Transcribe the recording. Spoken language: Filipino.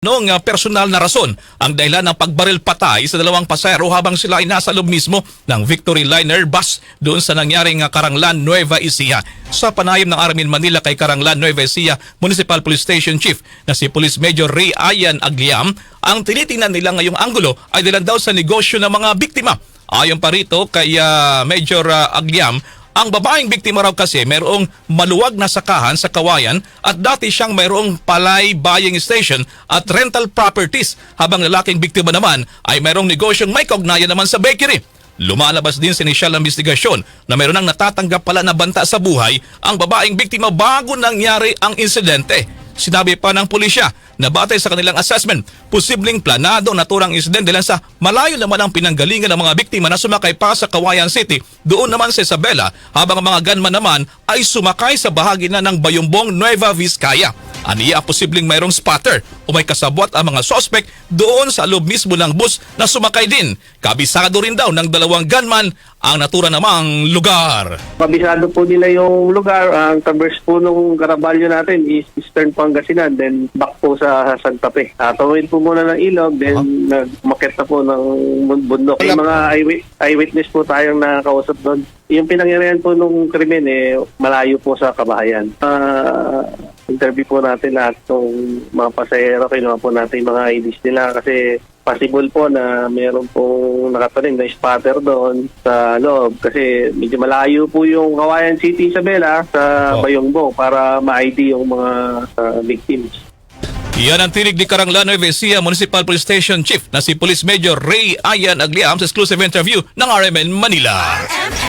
Noong uh, personal na rason ang dahilan ng pagbaril patay sa dalawang pasero habang sila ay nasa loob mismo ng Victory Liner bus doon sa nangyaring uh, Karanglan, Nueva Ecija. Sa panayam ng Armin Manila kay Karanglan, Nueva Ecija Municipal Police Station Chief na si Police Major Ray Ayan Agliam, ang tinitingnan nila ngayong anggulo ay dalan daw sa negosyo ng mga biktima. Ayon pa rito kay uh, Major Agliam, ang babaeng biktima raw kasi mayroong maluwag na sakahan sa Kawayan at dati siyang mayroong palay buying station at rental properties habang lalaking biktima naman ay mayroong negosyong may kaugnayan naman sa bakery. Lumalabas din sa inisyal na investigasyon na mayroon nang natatanggap pala na banta sa buhay ang babaeng biktima bago nangyari ang insidente. Sinabi pa ng pulisya na batay sa kanilang assessment, posibleng planado naturang insidente dahil sa malayo naman ang pinanggalingan ng mga biktima na sumakay pa sa Kawayan City. Doon naman sa Isabela, habang ang mga gunman naman ay sumakay sa bahagi na ng Bayumbong Nueva Vizcaya. Aniya posibleng mayroong spotter o may kasabwat ang mga sospek doon sa loob mismo ng bus na sumakay din. Kabisado rin daw ng dalawang gunman ang natura namang lugar. Kabisado po nila yung lugar. Ang traverse po nung Caraballo natin is Eastern Pangasinan, then back po sa Santa Fe. Uh, tawid po muna ng ilog, then nagmakit na po ng bun- bundok. Yung mga eyewit- eyewitness po tayong nakausap doon. Yung pinangyarihan po nung krimen, eh, malayo po sa kabahayan. Ah, interview po natin lahat ng mga pasahero, kinuha po natin yung mga IDs nila kasi possible po na meron pong nakatanim na spotter doon sa loob kasi medyo malayo po yung Kawayan City, Isabela sa Oh. Bayongbo para ma-ID yung mga ah, victims. Yan ang tinig ni Karanglan Nueva Ecija Municipal Police Station Chief na si Police Major Ray Ayan Agliam sa exclusive interview ng RMN Manila.